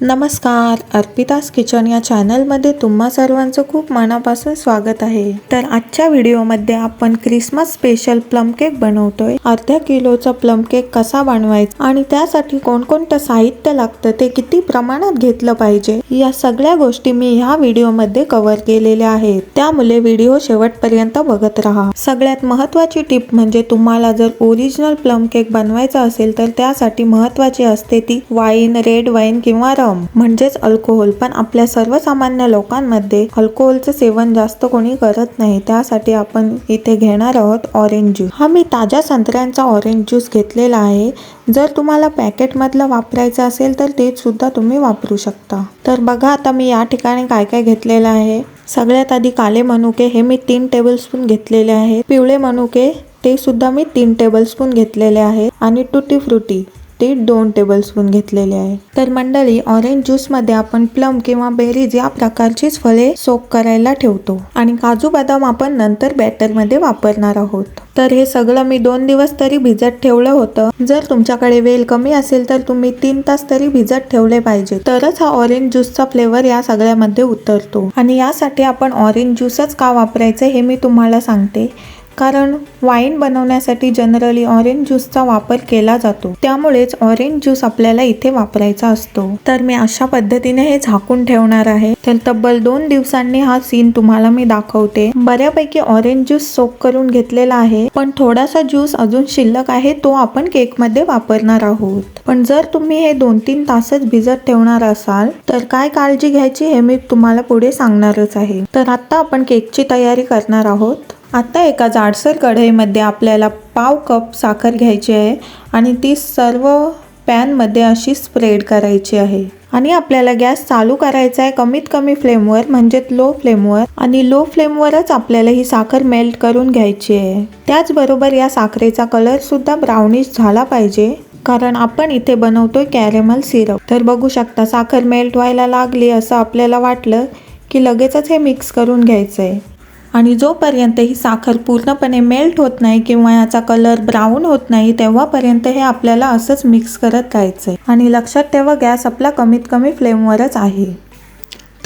नमस्कार अर्पितास किचन या चॅनलमध्ये तुम्हा सर्वांचं खूप मनापासून स्वागत आहे. तर आजच्या व्हिडिओमध्ये आपण क्रिसमस स्पेशल प्लम केक बनवतोय. अर्ध्या किलोचा प्लम केक कसा बनवायचा आणि त्यासाठी कोणकोणतं साहित्य लागतं ते किती प्रमाणात घेतलं पाहिजे या सगळ्या गोष्टी मी ह्या व्हिडिओमध्ये कव्हर केलेल्या आहेत. त्यामुळे व्हिडिओ शेवटपर्यंत बघत राहा. सगळ्यात महत्वाची टिप म्हणजे तुम्हाला जर ओरिजिनल प्लम केक बनवायचा असेल तर त्यासाठी महत्वाची असते ती वाईन रेड वाईन किंवा रम म्हणजेच अल्कोहोल. पण आपल्या सर्वसामान्य लोकांमध्ये अल्कोहोलचं सेवन जास्त कोणी करत नाही. त्यासाठी आपण इथे घेणार आहोत ऑरेंज ज्यूस हा मी ताज्या संत्र्यांचा ऑरेंज ज्यूस घेतलेला आहे. जर तुम्हाला पॅकेटमधलं वापरायचं असेल तर ते सुद्धा तुम्ही वापरू शकता. तर बघा आता मी या ठिकाणी काय काय घेतलेलं आहे. सगळ्यात आधी काले मनुके हे मी तीन टेबलस्पून घेतलेले आहे पिवळे मनुके ते सुद्धा मी तीन टेबलस्पून घेतलेले आहे आणि टुटी फ्रुटी. ते दोन टेबलस्पून घेतलेले आहे. तर मंडळी ऑरेंज ज्यूसमध्ये आपण प्लम किंवा बेरीज या प्रकारचीच फळे सोक करायला ठेवतो. आणि काजू बदाम आपण नंतर बॅटरमध्ये वापरणार आहोत. तर हे सगळं मी दोन दिवस तरी भिजत ठेवलं होतं. जर तुमच्याकडे वेल कमी असेल तर तुम्ही तीन तास तरी भिजत ठेवले पाहिजे. तरच हा ऑरेंज ज्यूसचा फ्लेवर या सगळ्यामध्ये उतरतो. आणि यासाठी आपण ऑरेंज ज्यूसच का वापरायचं हे मी तुम्हाला सांगते. कारण वाईन बनवण्यासाठी जनरली ऑरेंज ज्यूसचा वापर केला जातो. त्यामुळेच ऑरेंज ज्यूस आपल्याला इथे वापरायचा असतो. तर मी अशा पद्धतीने हे झाकून ठेवणार आहे. तर तब्बल दोन दिवसांनी हा सीन तुम्हाला मी दाखवते. बऱ्यापैकी ऑरेंज ज्यूस सोक करून घेतलेला आहे. पण थोडासा ज्यूस अजून शिल्लक आहे तो आपण केकमध्ये वापरणार आहोत. पण जर तुम्ही हे दोन तीन तासच भिजत ठेवणार असाल तर काय काळजी घ्यायची हे मी तुम्हाला पुढे सांगणारच आहे. तर आता आपण केकची तयारी करणार आहोत. आता एका जाडसर कढईमध्ये आपल्याला पाव कप साखर घ्यायची आहे आणि ती सर्व पॅनमध्ये अशी स्प्रेड करायची आहे. आणि आपल्याला गॅस चालू करायचा आहे कमीत कमी फ्लेमवर म्हणजे लो फ्लेमवर. आणि लो फ्लेमवरच आपल्याला ही साखर मेल्ट करून घ्यायची आहे. त्याचबरोबर या साखरेचा कलर सुद्धा ब्राउनिश झाला पाहिजे कारण आपण इथे बनवतोय कॅरेमल सिरप. तर बघू शकता साखर मेल्ट व्हायला लागली असं आपल्याला वाटलं की लगेचच हे मिक्स करून घ्यायचं आहे आणि जोपर्यंत ही साखर पूर्णपणे मेल्ट होत नाही किंवा याचा कलर ब्राऊन होत नाही तेव्हापर्यंत हे आपल्याला असंच मिक्स करत राहायचंय. आणि लक्षात ठेवा गॅस आपला कमीत कमी फ्लेमवरच आहे.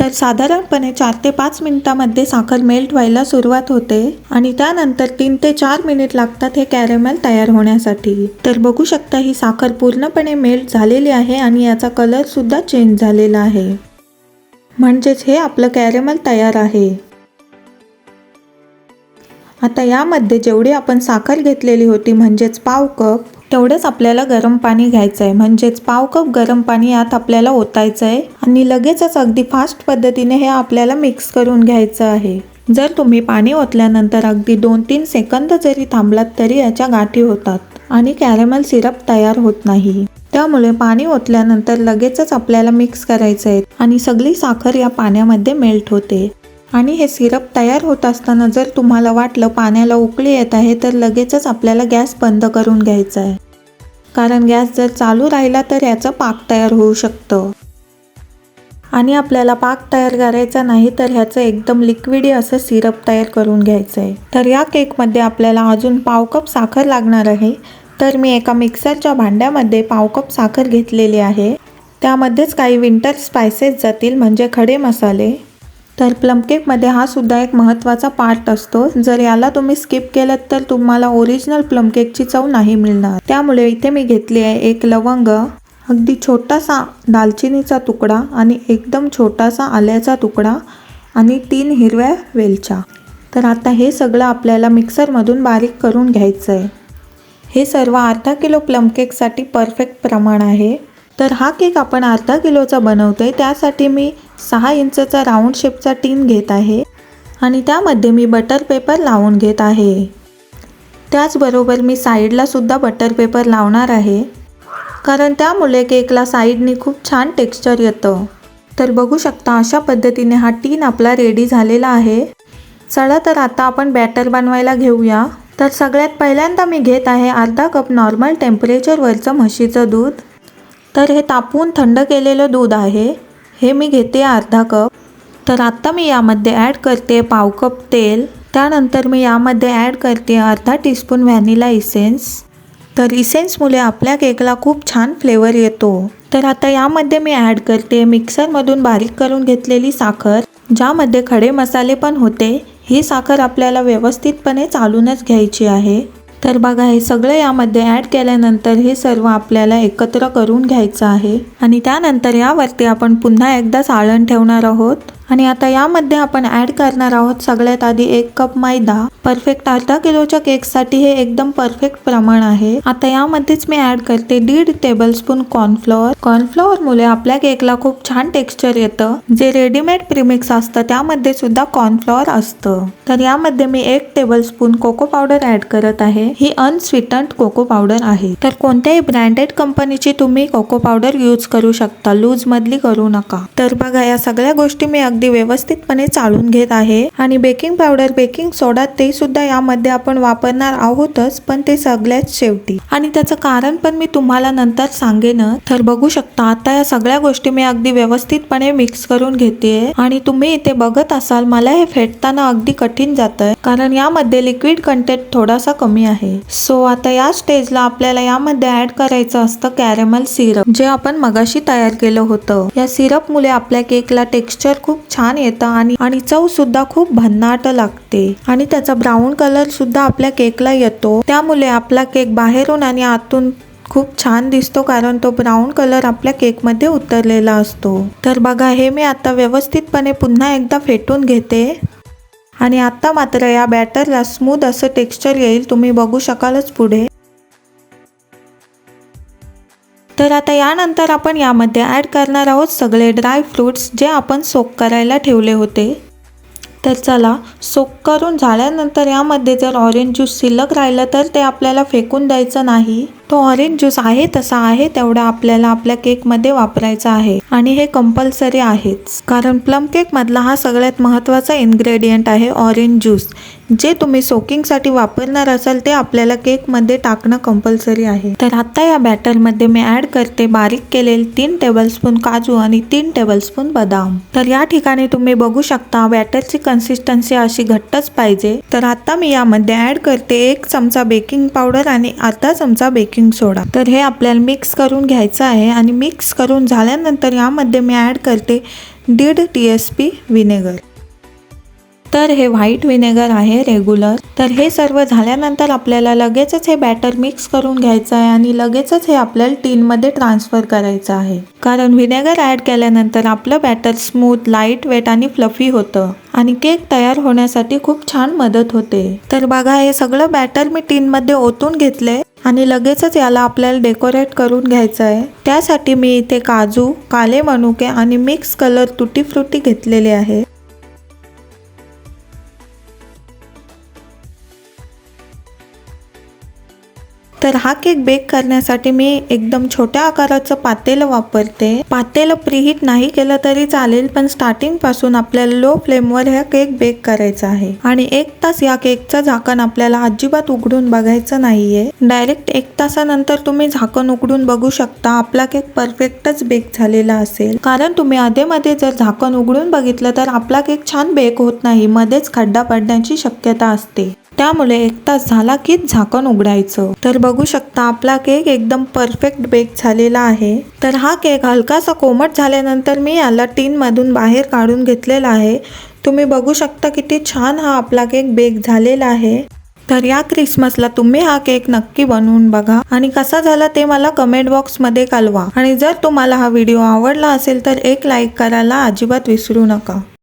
तर साधारणपणे चार ते पाच मिनिटामध्ये साखर मेल्ट व्हायला सुरुवात होते आणि त्यानंतर तीन ते चार मिनिट लागतात हे कॅरेमेल तयार होण्यासाठी. तर बघू शकता ही साखर पूर्णपणे मेल्ट झालेली आहे आणि याचा कलरसुद्धा चेंज झालेला आहे. म्हणजेच हे आपलं कॅरेमल तयार आहे. आता यामध्ये जेवढी आपण साखर घेतलेली होती म्हणजेच पाव कप तेवढंच आपल्याला गरम पाणी घ्यायचं आहे म्हणजेच पाव कप गरम पाणी यात आपल्याला ओतायचं आहे आणि लगेचच अगदी फास्ट पद्धतीने हे आपल्याला मिक्स करून घ्यायचं आहे. जर तुम्ही पाणी ओतल्यानंतर अगदी दोन तीन सेकंद जरी थांबलात तरी याच्या गाठी होतात आणि कॅरेमल सिरप तयार होत नाही. त्यामुळे पाणी ओतल्यानंतर लगेचच आपल्याला मिक्स करायचं आहे आणि सगळी साखर या पाण्यामध्ये मेल्ट होते. आणि हे सिरप तयार होत असताना जर तुम्हाला वाटलं पाण्याला उकळी येत आहे तर लगेचच आपल्याला गॅस बंद करून घ्यायचा आहे. कारण गॅस जर चालू राहिला तर याचं पाक तयार होऊ शकतं. आणि आपल्याला पाक तयार करायचा नाही तर ह्याचं एकदम लिक्विडी असं सिरप तयार करून घ्यायचं आहे. तर या केकमध्ये आपल्याला अजून पाव कप साखर लागणार आहे. तर मी एका मिक्सरच्या भांड्यामध्ये पाव कप साखर घेतलेली आहे. त्यामध्येच काही विंटर स्पायसेस जातील म्हणजे खडे मसाले. तर प्लम केकमध्ये हा सुद्धा एक महत्त्वाचा पार्ट असतो. जर याला तुम्ही स्किप केलं तर तुम्हाला ओरिजिनल प्लम केकची चव नाही मिळणार. त्यामुळे इथे मी घेतली आहे एक लवंग अगदी छोटासा दालचिनीचा तुकडा आणि एकदम छोटासा आल्याचा तुकडा आणि तीन हिरव्या वेलच्या. तर आता हे सगळं आपल्याला मिक्सरमधून बारीक करून घ्यायचं आहे हे सर्व अर्धा किलो प्लम केकसाठी परफेक्ट प्रमाण आहे. तर हा केक आपण अर्धा किलोचा बनवतो आहे त्यासाठी मी सहा इंचचा राऊंड शेपचा टीन घेत आहे आणि त्यामध्ये मी बटर पेपर लावून घेत आहे. त्याचबरोबर मी साईडला सुद्धा बटर पेपर लावणार आहे. कारण त्यामुळे केकला साईडनी खूप छान टेक्स्चर येतं. तर बघू शकता अशा पद्धतीने हा टीन आपला रेडी झालेला आहे. चला तर आता आपण बॅटर बनवायला घेऊया. तर सगळ्यात पहिल्यांदा मी घेत आहे अर्धा कप नॉर्मल टेम्परेचरवरचं म्हशीचं दूध. तर हे तापवून थंड केलेलं दूध आहे. हे मी घेते अर्धा कप. तर आत्ता मी यामध्ये ॲड करते पाव कप तेल. त्यानंतर मी यामध्ये ॲड करते अर्धा टीस्पून व्हॅनिला इसेन्स तर इसेन्समुळे आपल्या केकला खूप छान फ्लेवर येतो. तर आता यामध्ये मी ॲड करते मिक्सरमधून बारीक करून घेतलेली साखर ज्यामध्ये खडे मसाले पण होते. ही साखर आपल्याला व्यवस्थितपणे चालूनच घ्यायची आहे. तर बघा हे सगळं यामध्ये ॲड केल्यानंतर हे सर्व आपल्याला एकत्र करून घ्यायचं आहे. आणि त्यानंतर यावरती आपण पुन्हा एकदा साळण ठेवणार आहोत. आणि आता यामध्ये आपण ॲड करणार आहोत सगळ्यात आधी एक कप मैदा. परफेक्ट अर्धा किलोच्या केकसाठी हे एकदम परफेक्ट प्रमाण आहे. आता यामध्येच मी ॲड करते दीड टेबलस्पून कॉर्नफ्लॉवर कॉर्नफ्लॉवरमुळे आपल्या केकला खूप छान टेक्स्चर येतं. जे रेडीमेड प्रिमिक्स असतं त्यामध्ये सुद्धा कॉर्नफ्लॉवर असतं. तर यामध्ये मी एक टेबलस्पून कोको पावडर ॲड करत आहे. ही अनस्वीटंड कोको पावडर आहे. तर कोणत्याही ब्रँडेड कंपनीची तुम्ही कोको पावडर यूज करू शकता. लूज मधली करू नका. तर बघा या सगळ्या गोष्टी मी अगदी व्यवस्थितपणे चाळून घेत आहे. आणि बेकिंग पावडर बेकिंग सोडा ते सुद्धा यामध्ये आपण वापरणार आहोतच पण ते सगळ्यात शेवटी. आणि त्याचं कारण पण मी तुम्हाला नंतर सांगेन. तर बघू शकता आता या सगळ्या गोष्टी मी अगदी व्यवस्थितपणे मिक्स करून घेते. आणि तुम्ही इथे बघत असाल मला हे फेटताना अगदी कठीण जात आहे कारण यामध्ये लिक्विड कंटेंट थोडासा कमी आहे. सो आता या स्टेजला आपल्याला यामध्ये ऍड करायचं असतं कॅरेमल सिरप जे आपण मगाशी तयार केलं होतं. या सिरप मुळे आपल्या केकला टेक्स्चर खूप छान येतं आणि आणि चव सुद्धा खूप भन्नाट लागते. आणि त्याचा ब्राऊन कलर सुद्धा आपल्या केकला येतो. त्यामुळे आपला केक बाहेरून आणि आतून खूप छान दिसतो कारण तो ब्राऊन कलर आपल्या केकमध्ये उतरलेला असतो. तर बघा हे मी आता व्यवस्थितपणे पुन्हा एकदा फेटून घेते. आणि आता मात्र या बॅटरला स्मूथ असं टेक्स्चर येईल तुम्ही बघू शकालच पुढे. तर आता यानंतर आपण यामध्ये ॲड करणार आहोत सगळे ड्राय फ्रूट्स जे आपण सोक करायला ठेवले होते. तर चला सोक करून झाल्यानंतर यामध्ये जर ऑरेंज ज्यूस शिल्लक राहिलं तर ते आपल्याला फेकून द्यायचं नाही. तो ऑरेंज ज्यूस आहे तसा आहे तेवढा आपल्याला आपल्या केकमध्ये वापरायचा आहे. आणि हे कंपल्सरी आहेच. कारण प्लम केकमधला हा सगळ्यात महत्त्वाचा इन्ग्रेडियंट आहे ऑरेंज ज्यूस जे तुम्ही सोकिंगसाठी वापरणार असाल ते आपल्याला केकमध्ये टाकणं कंपल्सरी आहे. तर आता या बॅटरमध्ये मी ॲड करते बारीक केलेले तीन टेबलस्पून काजू आणि तीन टेबलस्पून बदाम. तर या ठिकाणी तुम्ही बघू शकता बॅटरची कन्सिस्टन्सी अशी घट्टच पाहिजे. तर आता मी यामध्ये ॲड करते एक चमचा बेकिंग पावडर आणि अर्धा चमचा बेकिंग सोडा तर हे आपल्याला मिक्स करून घ्यायचं आहे आणि मिक्स करून झाल्यानंतर यामध्ये मी ॲड करते दीड टी एस पी विनेगर तर हे व्हाईट विनेगर आहे रेग्युलर तर हे सर्व झाल्यानंतर आपल्याला लगेचच हे बॅटर मिक्स करून घ्यायचं आहे आणि लगेचच हे आपल्याला टीनमध्ये ट्रान्सफर करायचं आहे. कारण विनेगर ॲड केल्यानंतर आपलं बॅटर स्मूथ लाइट वेट आणि फ्लफी होतं आणि केक तयार होण्यासाठी खूप छान मदत होते. तर बघा हे सगळं बॅटर मी टीनमध्ये ओतून घेतले आणि लगेचच याला आपल्याला डेकोरेट करून घ्यायचं आहे. त्यासाठी मी इथे काजू काले मनुके आणि मिक्स कलर तुटी फ्रुटी घेतलेले आहे. तर हा केक बेक करण्यासाठी मी एकदम छोट्या आकाराचं पातेलं वापरते. पातेलं प्रीहीट नाही केलं तरी चालेल पण स्टार्टिंगपासून आपल्याला लो फ्लेमवर हा केक बेक करायचा आहे. आणि एक तास या केकचं झाकण आपल्याला अजिबात उघडून बघायचं नाहीये. डायरेक्ट एक तासानंतर तुम्ही झाकण उघडून बघू शकता आपला केक परफेक्टच बेक झालेला असेल. कारण तुम्ही मध्ये जर झाकण उघडून बघितलं तर आपला केक छान बेक होत नाही मध्येच खड्डा पडण्याची शक्यता असते. त्यामुळे एक तास झाला की झाकण उघडायचं. तर बघू शकता आपला केक एकदम परफेक्ट बेक झालेला आहे. तर हा केक हलकासा कोमट झाल्यानंतर मी याला टीनमधून बाहेर काढून घेतलेला आहे. तुम्ही बघू शकता किती छान हा आपला केक बेक झालेला आहे. तर या क्रिसमसला तुम्ही हा केक नक्की बनवून बघा. आणि कसा झाला ते मला कमेंट बॉक्समध्ये कळवा. आणि जर तुम्हाला हा व्हिडिओ आवडला असेल तर एक लाईक करायला अजिबात विसरू नका.